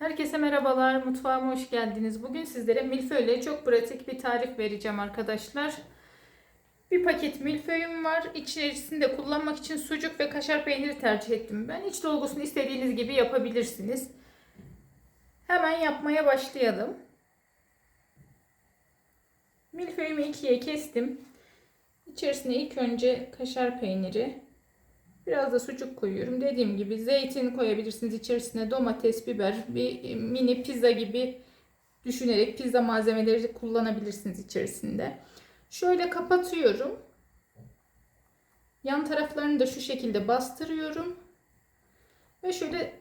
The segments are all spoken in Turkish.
Herkese merhabalar, mutfağıma hoş geldiniz. Bugün sizlere milföyle çok pratik bir tarif vereceğim arkadaşlar. Bir paket milföyüm var. İçerisinde kullanmak için sucuk ve kaşar peyniri tercih ettim ben. İç dolgusunu istediğiniz gibi yapabilirsiniz. Hemen yapmaya başlayalım. Milföyümü ikiye kestim. İçerisine ilk önce kaşar peyniri, Biraz da sucuk koyuyorum. Dediğim gibi zeytin koyabilirsiniz içerisine domates, biber, bir mini pizza gibi düşünerek pizza malzemeleri kullanabilirsiniz içerisinde. Şöyle kapatıyorum. Yan taraflarını da şu şekilde bastırıyorum. Ve şöyle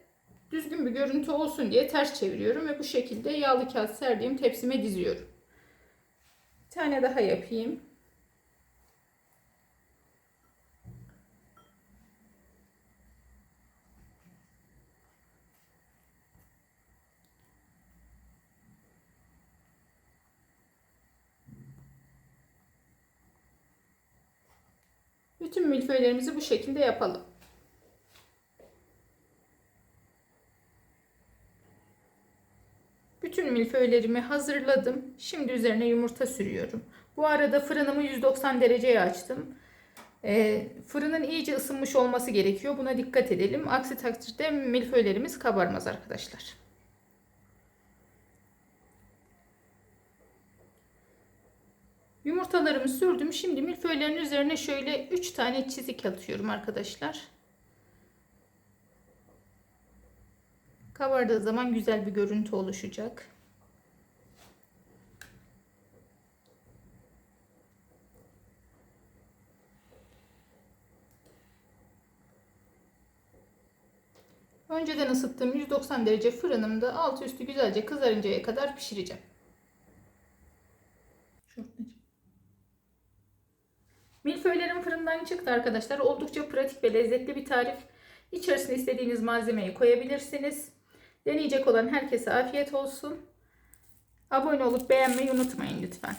düzgün bir görüntü olsun diye ters çeviriyorum ve bu şekilde yağlı kağıt serdiğim tepsime diziyorum. Bir tane daha yapayım. Bütün milföylerimizi bu şekilde yapalım. Bütün milföylerimi hazırladım. Şimdi üzerine yumurta sürüyorum. Bu arada fırınımı 190 dereceye açtım. Ee, fırının iyice ısınmış olması gerekiyor. Buna dikkat edelim. Aksi takdirde milföylerimiz kabarmaz arkadaşlar. Yumurtalarımı sürdüm. Şimdi milföylerin üzerine şöyle 3 tane çizik atıyorum arkadaşlar. Kabardığı zaman güzel bir görüntü oluşacak. Önceden ısıttığım 190 derece fırınımda altı üstü güzelce kızarıncaya kadar pişireceğim. Milföylerim fırından çıktı arkadaşlar. Oldukça pratik ve lezzetli bir tarif. İçerisine istediğiniz malzemeyi koyabilirsiniz. Deneyecek olan herkese afiyet olsun. Abone olup beğenmeyi unutmayın lütfen.